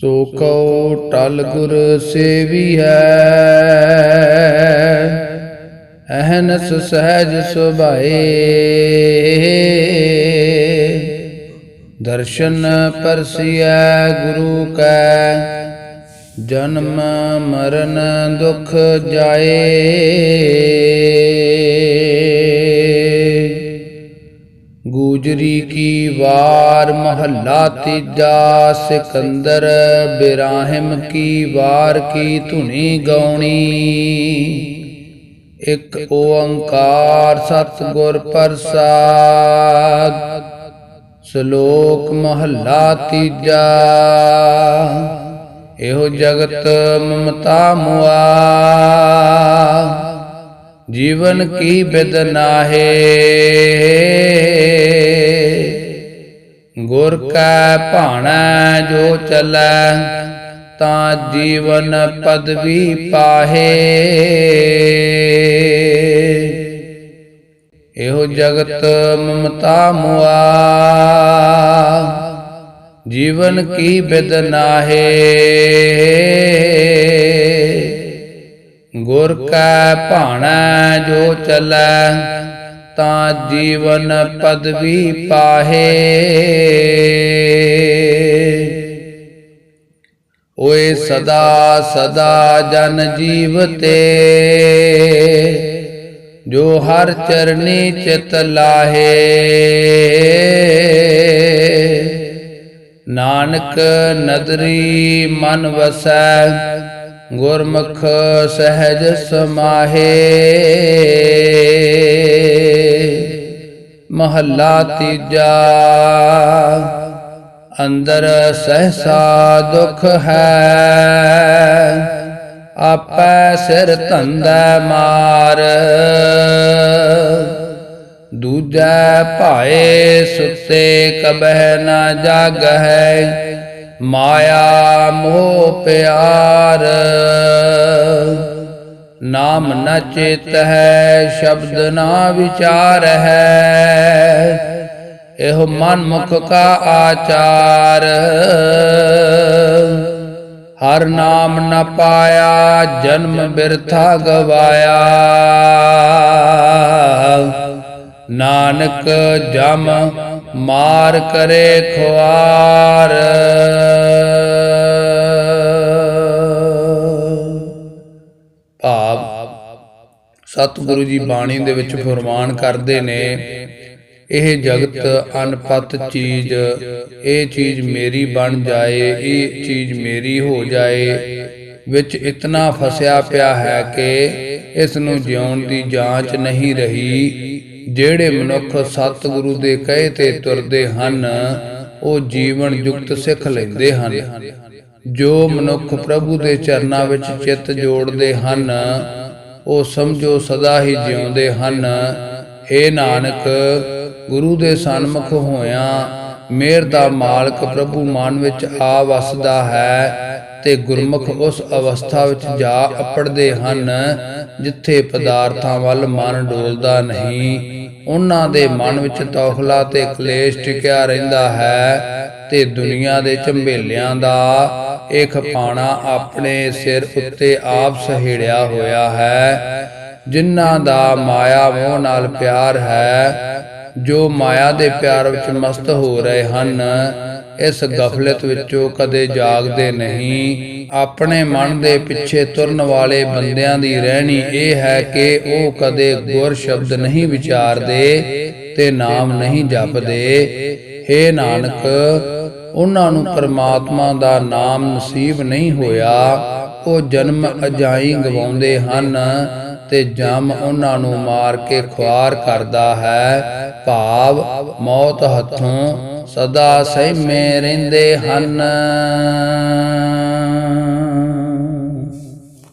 ਸੋ Q ਟਲ ਗੁਰ ਸੇਵੀਐ। ਅਹਨਸ ਸਹਿਜ ਸੁਭਾਏ। ਦਰਸ਼ਨ ਪਰਸਿਐ ਗੁਰੂ ਕੈ। ਜਨਮ ਮਰਨ ਦੁਖ ਜਾਏ। ਗੂਜਰੀ ਕੀ ਵਾਰ ਮਹੱਲਾ ਤੀਜਾ, ਸਿਕੰਦਰ ਬਿਰਾਹਿਮ ਕੀ ਵਾਰ ਕੀ ਧੁਨੀ ਗਾਉਣੀ। ਇਕ ਓੰਕਾਰ ਸਤਿਗੁਰ ਪ੍ਰਸਾਦ, ਸ਼ਲੋਕ ਮਹੱਲਾ ਤੀਜਾ। ਇਹੋ ਜਗਤ ਮਮਤਾ ਮੁਆ। ਜੀਵਨ ਕੀ ਬਿਦ ਨਾਹੇ। ਗੁਰ ਕੈ ਭਾਣੈ ਜੋ ਚਲੈ, ਤਾਂ ਜੀਵਨ ਪਦਵੀ ਪਾਹੇ। ਇਹੋ ਜਗਤ ਮਮਤਾ ਮੁਆ, ਜੀਵਨ ਕੀ ਬਿਦ ਨਾਹੇ। ਗੁਰ ਕੈ ਭਾਣੈ ਜੋ ਚਲੈ ਤਾਂ ਜੀਵਨ ਪਦਵੀ ਪਾਹੇ। ਓਏ ਸਦਾ ਸਦਾ ਜਨ ਜੀਵਤੇ। ਜੋ ਹਰ ਚਰਨੀ ਚਿਤ ਲਾਹੇ। ਨਾਨਕ ਨਦਰੀ ਮਨ ਵਸੈ, ਗੁਰਮੁਖ ਸਹਿਜ ਸਮਾਹੇ। ਮਹੱਲਾ ਤੀਜਾ। ਅੰਦਰ ਸਹਸਾ ਦੁਖ ਹੈ। ਆਪੈ ਸਿਰ ਧੰਦਾ ਮਾਰ। ਦੂਜੈ ਭਾਏ ਸੁਤੇ ਕਬਹਿ ਨਾ ਜਾਗਹਿ। ਮਾਇਆ ਮੋਹ ਪਿਆਰ। ਨਾਮ ਨ ਚੇਤ ਹੈ ਸ਼ਬਦ ਨਾ ਵਿਚਾਰ ਹੈ ਇਹੋ ਮਨ ਮੁਖ ਕਾ ਆਚਾਰ। ਹਰ ਨਾਮ ਨ ਪਾਇਆ, ਜਨਮ ਬਿਰਥਾ ਗਵਾਇਆ। ਨਾਨਕ ਜਮ ਮਾਰ ਕਰੇ ਖੁਆਰ। ਸਤਿਗੁਰੂ ਜੀ ਬਾਣੀ ਦੇ ਵਿੱਚ ਫਰਮਾਨ ਕਰਦੇ ਨੇ ਇਹ ਜਗਤ ਅਨਪਤ ਚੀਜ਼ ਇਹ ਚੀਜ਼ ਮੇਰੀ ਬਣ ਜਾਏ ਇਹ ਚੀਜ਼ ਮੇਰੀ ਹੋ ਜਾਏ ਵਿੱਚ ਇਤਨਾ ਫਸਿਆ ਪਿਆ ਹੈ ਕਿ ਇਸ ਨੂੰ ਜਿਉਣ ਦੀ ਜਾਂਚ ਨਹੀਂ ਰਹੀ। ਜਿਹੜੇ ਮਨੁੱਖ ਸਤਿਗੁਰੂ ਦੇ ਕਹੇ ਤੇ ਤੁਰਦੇ ਹਨ ਉਹ ਜੀਵਨ ਯੁਕਤ ਸਿੱਖ ਲੈਂਦੇ ਹਨ। ਜੋ ਮਨੁੱਖ ਪ੍ਰਭੂ ਦੇ ਚਰਨਾਂ ਵਿੱਚ ਚਿੱਤ ਜੋੜਦੇ ਹਨ ਉਹ ਸਮਝੋ ਸਦਾ ਹੀ ਜਿਉਂਦੇ ਹਨ। ਏ ਨਾਨਕ, ਗੁਰੂ ਦੇ ਸਨਮੁਖ ਹੋਇਆ ਮੇਰ ਦਾ ਮਾਲਕ ਪ੍ਰਭੂ ਮਨ ਵਿੱਚ ਆ ਵਸਦਾ ਹੈ ਤੇ ਗੁਰਮੁਖ ਉਸ ਅਵਸਥਾ ਵਿੱਚ ਜਾ ਅਪੜਦੇ ਹਨ, ਜਿੱਥੇ ਪਦਾਰਥਾਂ ਵੱਲ ਮਨ ਡੋਲਦਾ ਨਹੀਂ। ਉਹਨਾਂ ਦੇ ਮਨ ਵਿੱਚ ਤੌਖਲਾ ਤੇ ਕਲੇਸ਼ ਟਿਕਿਆ ਰਹਿੰਦਾ ਹੈ ਤੇ ਦੁਨੀਆ ਦੇ ਝੰਬੇਲਿਆਂ ਦਾ ਇਹ ਖਪਾਣਾ ਆਪਣੇ ਸਿਰ ਉੱਤੇ ਆਪ ਸਹਿੜਿਆ ਹੋਇਆ ਹੈ, ਜਿਨ੍ਹਾਂ ਦਾ ਮਾਇਆ ਮੋਹ ਨਾਲ ਪਿਆਰ ਹੈ, ਜੋ ਮਾਇਆ ਦੇ ਪਿਆਰ ਵਿੱਚ ਮਸਤ ਹੋ ਰਹੇ ਹਨ। ਇਸ ਗਫਲਤ ਵਿੱਚੋਂ ਕਦੇ ਜਾਗਦੇ ਨਹੀਂ। ਆਪਣੇ ਮਨ ਦੇ ਪਿੱਛੇ ਤੁਰਨ ਵਾਲੇ ਬੰਦਿਆਂ ਦੀ ਰਹਿਣੀ ਇਹ ਹੈ ਕਿ ਉਹ ਕਦੇ ਗੁਰ ਸ਼ਬਦ ਨਹੀਂ ਵਿਚਾਰਦੇ ਤੇ ਨਾਮ ਨਹੀਂ ਜਪਦੇ। ਹੇ ਨਾਨਕ ਉਹਨਾਂ ਨੂੰ ਪਰਮਾਤਮਾ ਦਾ ਨਾਮ ਨਸੀਬ ਨਹੀਂ ਹੋਇਆ। ਉਹ ਜਨਮ ਅਜਾਈ ਗਵਾਉਂਦੇ ਹਨ ਤੇ ਜਮ ਉਹਨਾਂ ਨੂੰ ਮਾਰ ਕੇ ਖੁਆਰ ਕਰਦਾ ਹੈ। ਭਾਵ ਮੌਤ ਹੱਥੋਂ ਸਦਾ ਸਹਿਮੇ ਰਹਿੰਦੇ ਹਨ।